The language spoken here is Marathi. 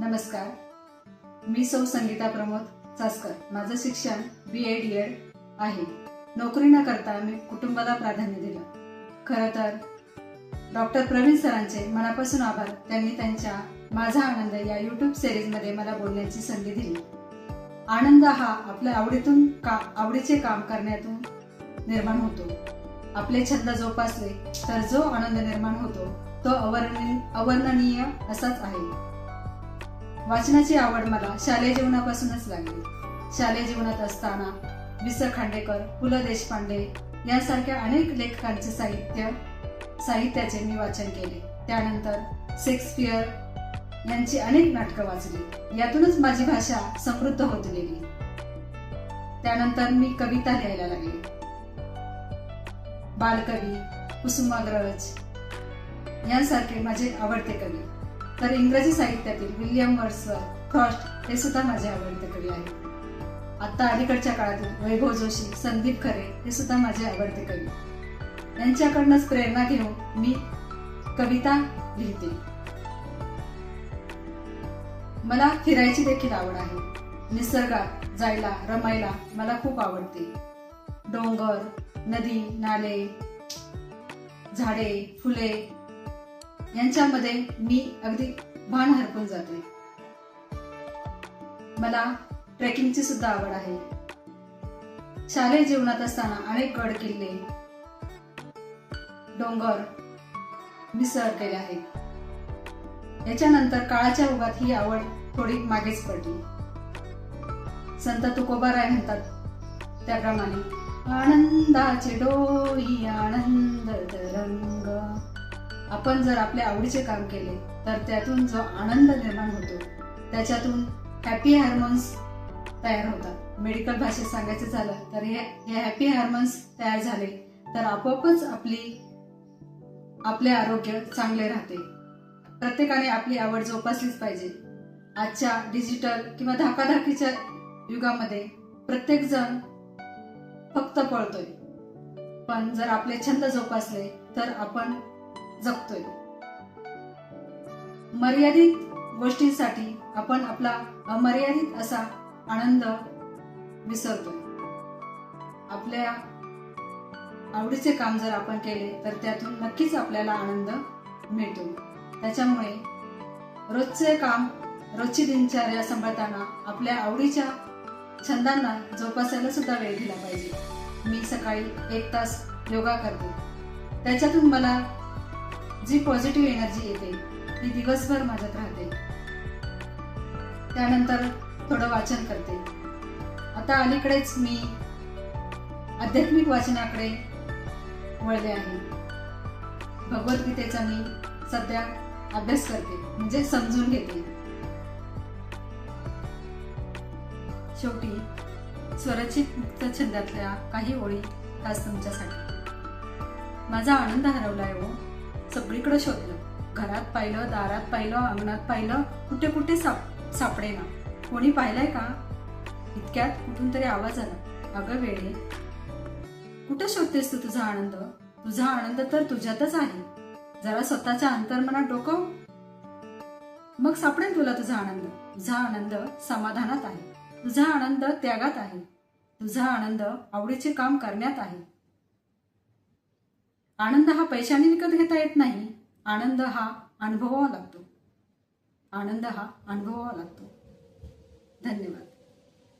नमस्कार. मी सौ संगीता प्रमोद चासकर माझं शिक्षण बी एड एड आहे. नोकरी न करता मी कुटुंबाला प्राधान्य दिलं. खरं तर डॉक्टर प्रवीण सरांचे मनापासून आभार. त्यांनी त्यांच्या माझा आनंद या युट्यूब सिरीजमध्ये मला बोलण्याची संधी दिली. आनंद हा आपल्या आवडीतून का आवडीचे काम करण्यातून निर्माण होतो. आपले छंद जोपासले तर जो आनंद निर्माण होतो तो अवर्णनीय अवर्णनीय असाच आहे. वाचनाची आवड मला शालेय जीवनापासूनच लागली. शालेय जीवनात असताना वि स खांडेकर पु ल देशपांडे यांसारख्या अनेक लेखकांचे साहित्य साहित्याचे मी वाचन केले. त्यानंतर शेक्सपियर यांची अनेक नाटकं वाचली. यातूनच माझी भाषा समृद्ध होत गेली. त्यानंतर मी कविता लिहायला लागले. बालकवी कुसुमाग्रज यांसारखे माझे आवडते कवी. तर इंग्रजी साहित्यातील विल्यम वर्सर फ्रॉस्ट हे सुद्धा माझे आवडते कवी आहेत आता अलीकडच्या काळातील वैभव जोशी संदीप खरे हे सुद्धा माझे आवडते कवी यांच्याकडनंच प्रेरणा घेऊन मी कविता लिहिते. मला फिरायची देखील आवड आहे. निसर्गात जायला रमायला मला खूप आवडते. डोंगर नदी नाले झाडे फुले यांच्यामध्ये मी अगदी भान हरपून जाते मला ट्रेकिंगची सुद्धा आवड आहे. शालेय जीवनात असताना अनेक गड किल्ले डोंगर मी सर केले आहेत. याच्यानंतर काळाच्या ओघात ही आवड थोडी मागेच पडली. संत तुकोबा राय म्हणतात त्याप्रमाणे आनंदाचे डोई आनंद तरंग आपण जर आपल्या आवडीचे काम केले तर त्यातून जो आनंद निर्माण होतो त्याच्यातून हॅपी हार्मोन्स तयार होतात. मेडिकल भाषेत सांगायचं झालं तर हे हे हॅपी हार्मोन्स तयार झाले तर आपोआपच आपली आपले आरोग्य चांगले राहते. प्रत्येकाने आपली आवड जोपासलीच पाहिजे. आजच्या डिजिटल किंवा धाकाधाकीच्या युगामध्ये प्रत्येक जण फक्त पळतोय. पण जर आपले छंद जोपासले तर आपण जगतोय मर्यादित गोष्टींसाठी आपण आपला अमर्यादित असा आनंद विसरतोय. आपल्या आवडीचे काम जर आपण केले तर त्यातून नक्कीच आपल्याला आनंद मिळतो. त्याच्यामुळे रोजचे काम रोजची दिनचर्या सांभाळताना आपल्या आवडीच्या छंदांना जोपासायला सुद्धा वेळ दिला पाहिजे. मी सकाळी एक तास योगा करते. त्याच्यातून मला जी पॉझिटिव्ह एनर्जी येते ती दिवसभर माझ्यात राहते. त्यानंतर थोडं वाचन करते. आता अलीकडेच मी आध्यात्मिक वाचनाकडे वळले आहे. भगवद्गीतेचा मी सध्या अभ्यास करते म्हणजे समजून घेते. शेवटी स्वरचित मुक्त छंदातल्या काही ओळी खास तुमच्यासाठी. माझा आनंद हरवलाय हो. सगळीकडे शोधलं. घरात पाहिलं दारात पाहिलं अंगणात पाहिलं कुठे कुठे साप सापडे ना कोणी पाहिलंय का? इतक्यात कुठून तरी आवाज आला. अगं वेळे कुठं शोधतेस तू तुझा आनंद? तुझा आनंद तर तुझ्यातच आहे. जरा स्वतःच्या अंतर्मनात डोकव मग सापडेल तुला तुझा आनंद. तुझा आनंद समाधानात आहे. तुझा आनंद त्यागात आहे. तुझा आनंद आवडीचे काम करण्यात आहे. आनंद हा पैशाने विकत घेता येत नाही. आनंद हा अनुभवावा लागतो. आनंद हा अनुभवावा लागतो. धन्यवाद.